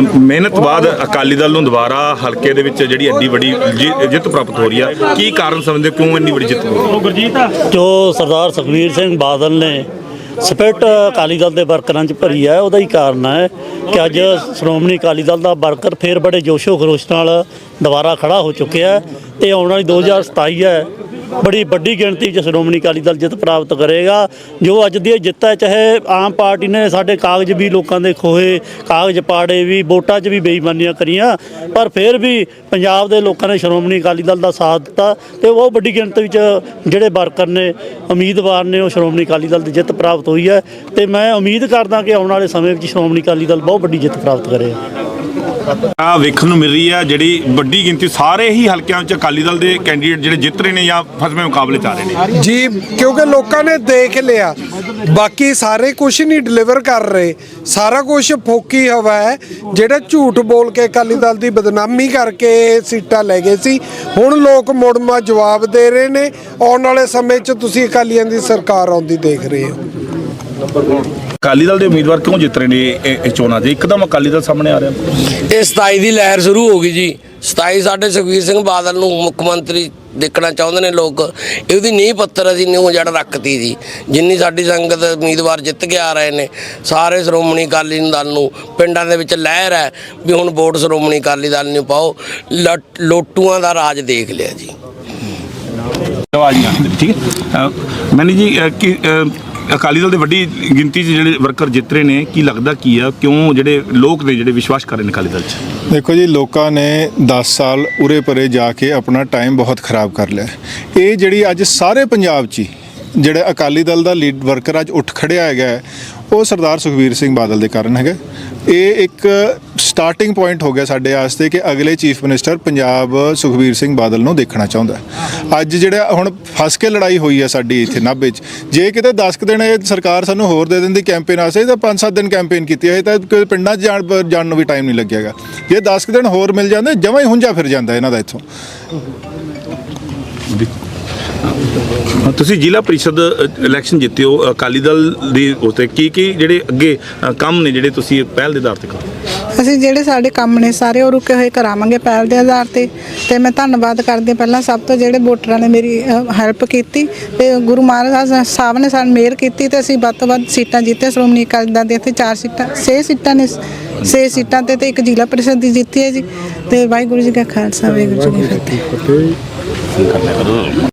ਮਿਹਨਤ ਬਾਅਦ ਅਕਾਲੀ ਦਲ ਨੂੰ ਦੁਬਾਰਾ ਹਲਕੇ ਦੇ ਵਿੱਚ ਜਿਹੜੀ ਐਡੀ ਵੱਡੀ ਜਿ- ਜਿੱਤ ਪ੍ਰਾਪਤ ਹੋ ਰਹੀ ਆ ਕੀ ਕਾਰਨ ਸਮਝਦੇ ਹੋ? ਕਿਉਂ ਇੰਨੀ ਵੱਡੀ ਜਿੱਤ ਹੋ ਰਹੀ ਹੈ ਜੋ ਸਰਦਾਰ ਸੁਖਬੀਰ ਸਿੰਘ ਬਾਦਲ ਨੇ ਸਪਿਰਟ ਅਕਾਲੀ ਦਲ ਦੇ ਵਰਕਰਾਂ 'ਚ ਭਰੀ ਹੈ ਉਹਦਾ ਹੀ ਕਾਰਨ ਹੈ ਕਿ ਅੱਜ ਸ਼੍ਰੋਮਣੀ ਅਕਾਲੀ ਦਲ ਦਾ ਵਰਕਰ ਫੇਰ ਬੜੇ ਜੋਸ਼ੋ ਖਰੋਸ਼ ਨਾਲ ਦੁਬਾਰਾ ਖੜਾ ਹੋ ਚੁੱਕਿਆ ਹੈ ਤੇ ਆਉਣ ਵਾਲੀ 2027 ਹੈ ਬੜੀ ਵੱਡੀ ਗਿਣਤੀ 'ਚ ਸ਼੍ਰੋਮਣੀ ਅਕਾਲੀ ਦਲ ਜਿੱਤ ਪ੍ਰਾਪਤ ਕਰੇਗਾ। ਜੋ ਅੱਜ ਦੀ ਇਹ ਜਿੱਤ ਹੈ ਚਾਹੇ ਆਮ ਪਾਰਟੀ ਨੇ ਸਾਡੇ ਕਾਗਜ਼ ਵੀ ਲੋਕਾਂ ਦੇ ਖੋਏ ਕਾਗਜ਼ ਪਾੜੇ ਵੀ, ਵੋਟਾਂ 'ਚ ਵੀ ਬੇਈਮਾਨੀਆਂ ਕਰੀਆਂ, ਪਰ ਫਿਰ ਵੀ ਪੰਜਾਬ ਦੇ ਲੋਕਾਂ ਨੇ ਸ਼੍ਰੋਮਣੀ ਅਕਾਲੀ ਦਲ ਦਾ ਸਾਥ ਦਿੱਤਾ ਤੇ ਉਹ ਵੱਡੀ ਗਿਣਤੀ ਵਿੱਚ ਜਿਹੜੇ ਵਰਕਰ ਨੇ, ਉਮੀਦਵਾਰ ਨੇ, ਉਹ ਸ਼੍ਰੋਮਣੀ ਅਕਾਲੀ ਦਲ ਦੀ ਜਿੱਤ ਪ੍ਰਾਪਤ ਹੋਈ ਹੈ ਤੇ ਮੈਂ ਉਮੀਦ ਕਰਦਾ ਕਿ ਆਉਣ ਵਾਲੇ ਸਮੇਂ ਵਿੱਚ ਸ਼੍ਰੋਮਣੀ ਅਕਾਲੀ ਦਲ ਬਹੁਤ ਵੱਡੀ ਜਿੱਤ ਪ੍ਰਾਪਤ ਕਰੇਗਾ। ਆ ਵੇਖਣ ਨੂੰ ਮਿਲ ਰਹੀ ਆ, ਜਿਹੜੀ ਵੱਡੀ ਗਿਣਤੀ, ਸਾਰੇ ਹੀ ਹਲਕਿਆਂ ਵਿੱਚ ਅਕਾਲੀ ਦਲ ਦੇ ਕੈਂਡੀਡੇਟ ਜਿਹੜੇ ਜਿੱਤ ਰਹੇ ਨੇ ਜਾਂ ਫਸਵੇਂ ਮੁਕਾਬਲੇ ਚ ਆ ਰਹੇ ਨੇ। ਜੀ, ਕਿਉਂਕਿ ਲੋਕਾਂ ਨੇ ਦੇਖ ਲਿਆ, ਬਾਕੀ ਸਾਰੇ ਕੁਝ ਨਹੀਂ ਡਿਲੀਵਰ ਕਰ ਰਹੇ। ਸਾਰਾ ਕੁਝ ਫੋਕੀ ਹਵਾ ਹੈ, ਜਿਹੜੇ ਝੂਠ ਬੋਲ ਕੇ ਅਕਾਲੀ ਦਲ ਦੀ ਬਦਨਾਮੀ ਕਰਕੇ ਇਹ ਸੀਟਾਂ ਲੈ ਗਏ ਸੀ, ਹੁਣ ਲੋਕ ਮੁੜਮਾ ਜਵਾਬ ਦੇ ਰਹੇ ਨੇ। ਆਉਣ ਵਾਲੇ ਸਮੇਂ 'ਚ ਤੁਸੀਂ ਅਕਾਲੀਆਂ ਦੀ ਸਰਕਾਰ ਆਉਂਦੀ ਦੇਖ ਰਹੇ ਹੋ। ਅਕਾਲੀ ਦਲ ਦੇ ਉਮੀਦਵਾਰ ਕਿਉਂ ਜਿੱਤ ਰਹੇ ਨੇ ਇਹ ਇਹ ਚੋਣਾਂ 'ਚ ਇੱਕਦਮ ਅਕਾਲੀ ਦਲ ਸਾਹਮਣੇ ਆ ਰਿਹਾ। ਇਹ 27 ਦੀ ਲਹਿਰ ਸ਼ੁਰੂ ਹੋ ਗਈ ਜੀ। 27 ਸਾਡੇ ਸੁਖਬੀਰ ਸਿੰਘ ਬਾਦਲ ਨੂੰ ਮੁੱਖ ਮੰਤਰੀ ਦੇਖਣਾ ਚਾਹੁੰਦੇ ਨੇ ਲੋਕ। ਇਹਦੀ ਨੀਂਹ ਪੱਤਰ ਅਸੀਂ ਨਿਊ ਜੜ ਰੱਖਤੀ ਜੀ। ਜਿੰਨੀ ਸਾਡੀ ਸੰਗਤ ਉਮੀਦਵਾਰ ਜਿੱਤ ਕੇ ਆ ਰਹੇ ਨੇ ਸਾਰੇ ਸ਼੍ਰੋਮਣੀ ਅਕਾਲੀ ਦਲ ਨੂੰ ਪਿੰਡਾਂ ਦੇ ਵਿੱਚ ਲਹਿਰ ਹੈ ਵੀ ਹੁਣ ਵੋਟ ਸ਼੍ਰੋਮਣੀ ਅਕਾਲੀ ਦਲ ਨੂੰ ਪਾਓ। ਲਟ- ਲੋਟੂਆਂ ਦਾ ਰਾਜ ਦੇਖ ਲਿਆ ਜੀ। ਆਵਾਜ਼ ਨਹੀਂ ਆਉਂਦੀ ਠੀਕ ਹੈ? ਮੈਨੀ ਜੀ ਅ, ਕੀ ਅ, ਅਕਾਲੀ ਦਲ ਦੇ ਵੱਡੀ ਗਿਣਤੀ 'ਚ ਜਿਹੜੇ ਵਰਕਰ ਜਿੱਤ ਰਹੇ ਨੇ ਕੀ ਲੱਗਦਾ ਕੀ ਆ? ਕਿਉਂ ਜਿਹੜੇ ਲੋਕ ਨੇ ਜਿਹੜੇ ਵਿਸ਼ਵਾਸ ਕਰ ਰਹੇ ਨੇ ਅਕਾਲੀ ਦਲ 'ਚ? ਦੇਖੋ ਜੀ ਲੋਕਾਂ ਨੇ 10 ਸਾਲ ਉਰੇ ਪਰੇ ਜਾ ਕੇ ਆਪਣਾ ਟਾਈਮ ਬਹੁਤ ਖਰਾਬ ਕਰ ਲਿਆ। ਇਹ ਜਿਹੜੀ ਅੱਜ ਸਾਰੇ ਪੰਜਾਬ 'ਚ ਹੀ ਜਿਹੜਾ ਅਕਾਲੀ ਦਲ ਦਾ ਲੀਡ ਵਰਕਰ ਅੱਜ ਉੱਠ ਖੜਿਆ ਹੈਗਾ ਹੈ, ਉਹ ਸਰਦਾਰ ਸੁਖਬੀਰ ਸਿੰਘ ਬਾਦਲ ਦੇ ਕਾਰਨ ਹੈਗਾ। ਇਹ ਇੱਕ ਸਟਾਰਟਿੰਗ ਪੁਆਇੰਟ ਹੋ ਗਿਆ ਸਾਡੇ ਵਾਸਤੇ ਕਿ ਅਗਲੇ ਚੀਫ ਮਿਨਿਸਟਰ ਪੰਜਾਬ ਸੁਖਬੀਰ ਸਿੰਘ ਬਾਦਲ ਨੂੰ ਦੇਖਣਾ ਚਾਹੁੰਦਾ। ਅੱਜ ਜਿਹੜਾ ਹੁਣ ਫਸ ਕੇ ਲੜਾਈ ਹੋਈ ਹੈ ਸਾਡੀ ਇੱਥੇ ਨਾਭੇ 'ਚ, ਜੇ ਕਿਤੇ 10 ਕੁ ਦਿਨ ਇਹ ਸਰਕਾਰ ਸਾਨੂੰ ਹੋਰ ਦੇ ਦਿੰਦੀ ਕੈਂਪੇਨ ਵਾਸਤੇ ਤਾਂ 5-7 ਦਿਨ ਕੈਂਪੇਨ ਕੀਤੀ ਹੈ ਤਾਂ ਪਿੰਡਾਂ 'ਚ ਜਾਣ ਜਾਣ ਨੂੰ ਵੀ ਟਾਈਮ ਨਹੀਂ ਲੱਗੇਗਾ ਜੇ 10 ਕੁ ਦਿਨ ਹੋਰ ਮਿਲ ਜਾਂਦੇ, ਜਮਾਂ ਹੀ ਹੁੰਜਾ ਫਿਰ ਜਾਂਦਾ ਇਹਨਾਂ ਦਾ ਇੱਥੋਂ। ਤੁਸੀਂ ਜ਼ਿਲ੍ਹਾ ਪ੍ਰੀਸ਼ਦ ਇਲੈਕਸ਼ਨ ਜਿੱਤੇ ਹੋ ਅਕਾਲੀ ਦਲ ਦੀ ਉਤੇ ਕੀ ਕੀ ਜਿਹੜੇ ਅੱਗੇ ਕੰਮ ਨੇ ਜਿਹੜੇ ਤੁਸੀਂ ਪਹਿਲ ਦੇ ਆਧਾਰ ਤੇ ਕਰੋ? ਅਸੀਂ ਜਿਹੜੇ ਸਾਡੇ ਕੰਮ ਨੇ ਸਾਰੇ ਉਹ ਰੁਕੇ ਹੋਏ ਕਰਾਵਾਂਗੇ ਪਹਿਲ ਦੇ ਆਧਾਰ ਤੇ। ਤੇ ਮੈਂ ਧੰਨਵਾਦ ਕਰਦੀ ਹਾਂ ਪਹਿਲਾਂ ਸਭ ਤੋਂ ਜਿਹੜੇ ਵੋਟਰਾਂ ਨੇ ਮੇਰੀ ਹੈਲਪ ਕੀਤੀ। ਤੇ ਗੁਰੂ ਮਹਾਰਾਜ ਸਾਹਿਬ ਨੇ ਸਾਨੂੰ ਮਿਹਰ ਕੀਤੀ ਤੇ ਅਸੀਂ ਵੱਧ ਤੋਂ ਵੱਧ ਸੀਟਾਂ ਜਿੱਤੇ ਸ਼੍ਰੋਮਣੀ ਅਕਾਲੀ ਦਲ ਦੇ ਇੱਥੇ ਚਾਰ ਸੀਟਾਂ 6 ਸੀਟਾਂ ਨੇ। ਛੇ ਸੀਟਾਂ ਤੇ ਤੇ ਇੱਕ ਜ਼ਿਲ੍ਹਾ ਪਰਿਸ਼ਦ ਦੀ ਜਿੱਤੀ ਹੈ ਜੀ। ਤੇ ਵਾਹਿਗੁਰੂ ਜੀ ਕਾ ਖਾਲਸਾ, ਵਾਹਿਗੁਰੂ ਜੀ ਕੀ ਫਤਿਹ।